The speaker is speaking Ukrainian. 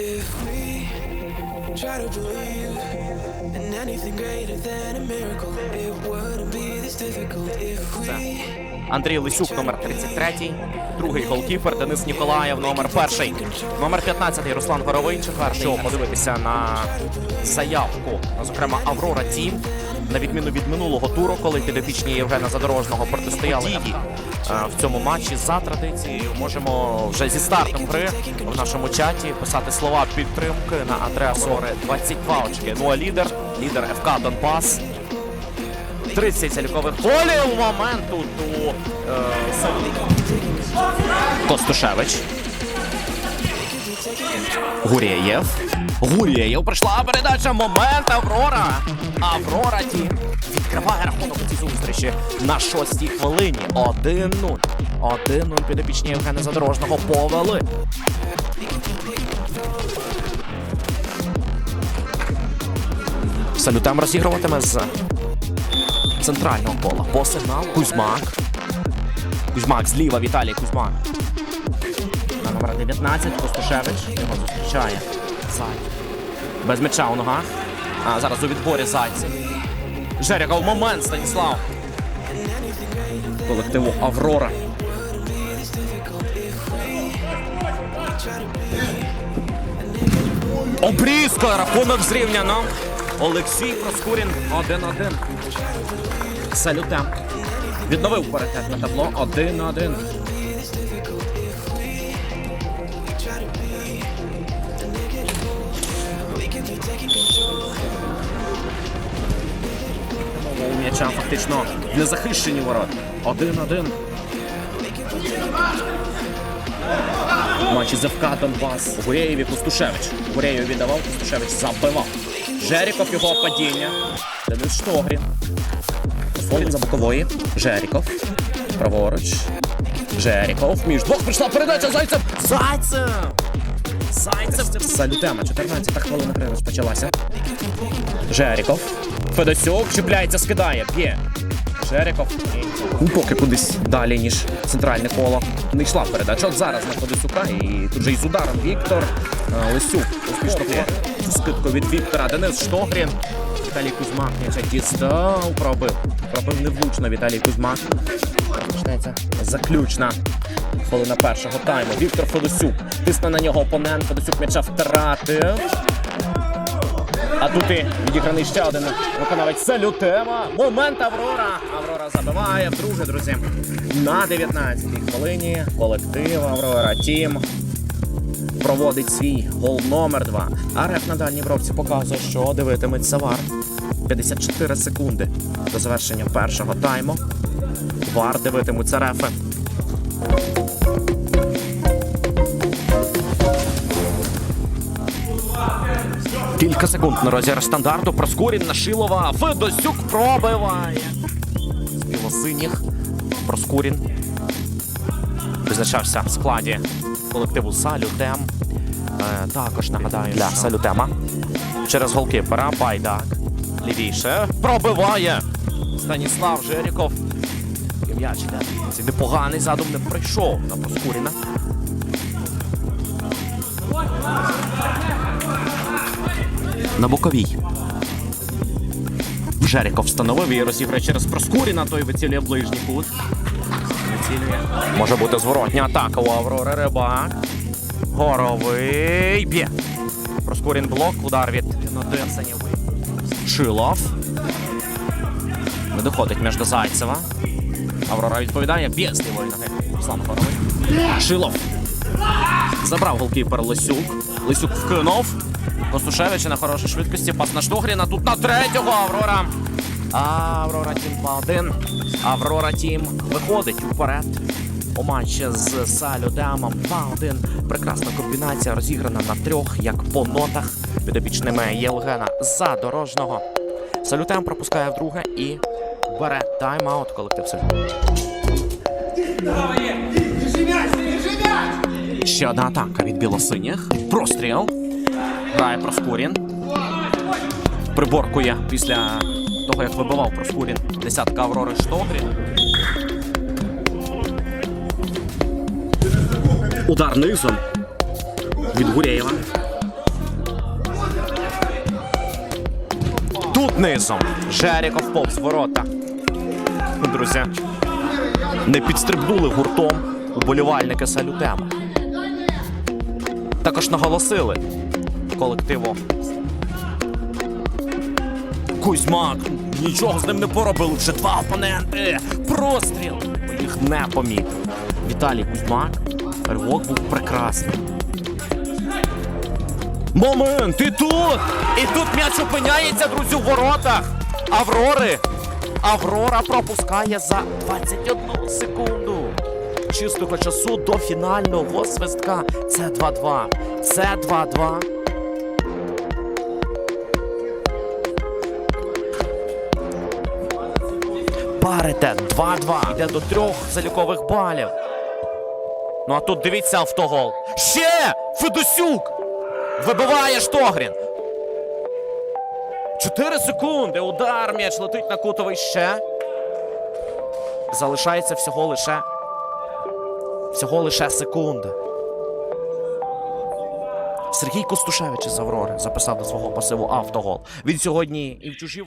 If we try to believe in anything greater than a miracle, it wouldn't be this difficult. If we Андрій Лисюк, номер 33, другий голкіпер Денис Ніколаєв, номер перший, номер 15 Руслан Горовий, четвертий. Що подивитися на заявку, зокрема Аврора Тім. На відміну від минулого туру, коли підопічні Євгена Задорожного протистояли дії е, в цьому матчі за традицією, можемо вже зі стартом гри в нашому чаті писати слова підтримки на адресу 22 очки. Ну а лідер, лідер ФК Донбас 30 залікових голів моменту до е, Костушевич. Гурєєв. Гурєєв прийшла передача. Момент Аврора. Аврора ті відкриває рахунок у цій зустрічі на шостій хвилині. 1-0. 1-0 підопічні Євгена Задорожного повели. Салютем розігруватиме з центрального кола. По сигналу Кузьмак. Кузьмак зліва Віталій Кузьмак. Номер 19 Костушевич. Його зустрічає. Зайцев. Без м'яча у ногах. А зараз у відборі Зайцев. Жеряков момент Станіслав. Колективу Аврора. Обрізка! Рахунок зрівняно. Олексій Проскурін 1-1. Салютем. Відновив паритет на табло 1-1. М'яча фактично незахищені ворот. 1-1. Матчі ЗФК Донбас. Гурєєві Кустушевич. Гурєєві віддавав, Кустушевич забивав. Жеріков його падіння. Денис Штогрін. Фолін за бокової. Жеріков. Праворуч. Жеріков. Між двох прийшла передача Зайцев. Зайцев! Зайцев. Салютема. 14 хвилина гри розпочалася. Жеріков. Федосюк чіпляється, скидає. Б'є. Жеріков. Ну, Поки кудись далі, ніж центральне коло. Не йшла передача. От зараз на Федосюка. І тут же із ударом Віктор. А, Лисюк успішно б'є. Скидку від Віктора. Денис Штогрін. Віталій Кузьмак м'яча дістав, пробив. Пробив невлучно Віталій Кузьмак. Почнеться заключна хвилина першого тайму. Віктор Федосюк. Тисне на нього опонент. Федосюк м'яча втратив. А тут і відіграний ще один виконавець Салютема. Момент Аврора. Аврора забиває вдруге, друзі. На 19-й хвилині колектив Аврора Тім проводить свій гол номер 2 А реф на дальній бровці показує, що дивитиметься вар. 54 секунди до завершення першого тайму. Вар дивитимуться рефи. Кілька секунд на розіграш стандарту. Проскурін на Шилова. Федосюк пробиває. З білосиніх. Проскурін визначався в складі колективу Салютем. Е, також нагадаю для Салютема. Через голкіпера Байдак. Лівіше. Пробиває. Станіслав Жеріков. М'яч. Непоганий задум не прийшов на Проскуріна. На боковій. Жеріков встановив і розіграє через Проскуріна, той вицілює ближній кут. Вицілює. Може бути зворотня атака у Аврори Рибак. Горовий. Б'є. Проскурін блок. Удар від Ноденсенів. Шилов. Не доходить між до Зайцева. Аврора відповідає. Б'є з лівої ноги. Горовий. Шилов. Забрав голкіпер Лисюк. Лисюк вкинув. Костушевич на хорошій швидкості. Пас на Штогріна. Тут на третього Аврора. Аврора Тім 2-1. Аврора Тім виходить уперед. У матчі з Салюдемом 2-1. Прекрасна комбінація розіграна на трьох, як по нотах. Підопічними Євгена Задорожного. Салютем пропускає вдруге і бере тайм-аут колектив Салют. Ще одна атака від білосиніх. Простріл. Грає Проскурін. Приборкує після того, як вибивав Проскурін. Десятка Аврори Штогрін. Удар низом від Гурєєва. Тут низом. Жеріков повз ворота. Друзі, не підстрибнули гуртом уболівальники салютема. Також наголосили колективу. Кузьмак. Нічого з ним не поробили. Вже два опоненти. Простріл. Їх не помітив. Віталій Кузьмак. Ривок був прекрасний. Момент! І тут! І тут м'яч опиняється, друзі, у воротах. Аврори. Аврора пропускає за 21 секунду. Чистого часу до фінального свистка. Це 2-2. Це 2-2. Паритет 2-2. Йде до трьох залікових балів. Ну а тут дивіться автогол. Ще! Федосюк! Вибиває Штогрін. Чотири секунди. Удар. М'яч летить на кутовий ще. Залишається всього лише. Всього лише секунда. Сергій Костушевич із Аврори записав до свого пасиву автогол. Він сьогодні і в чужі.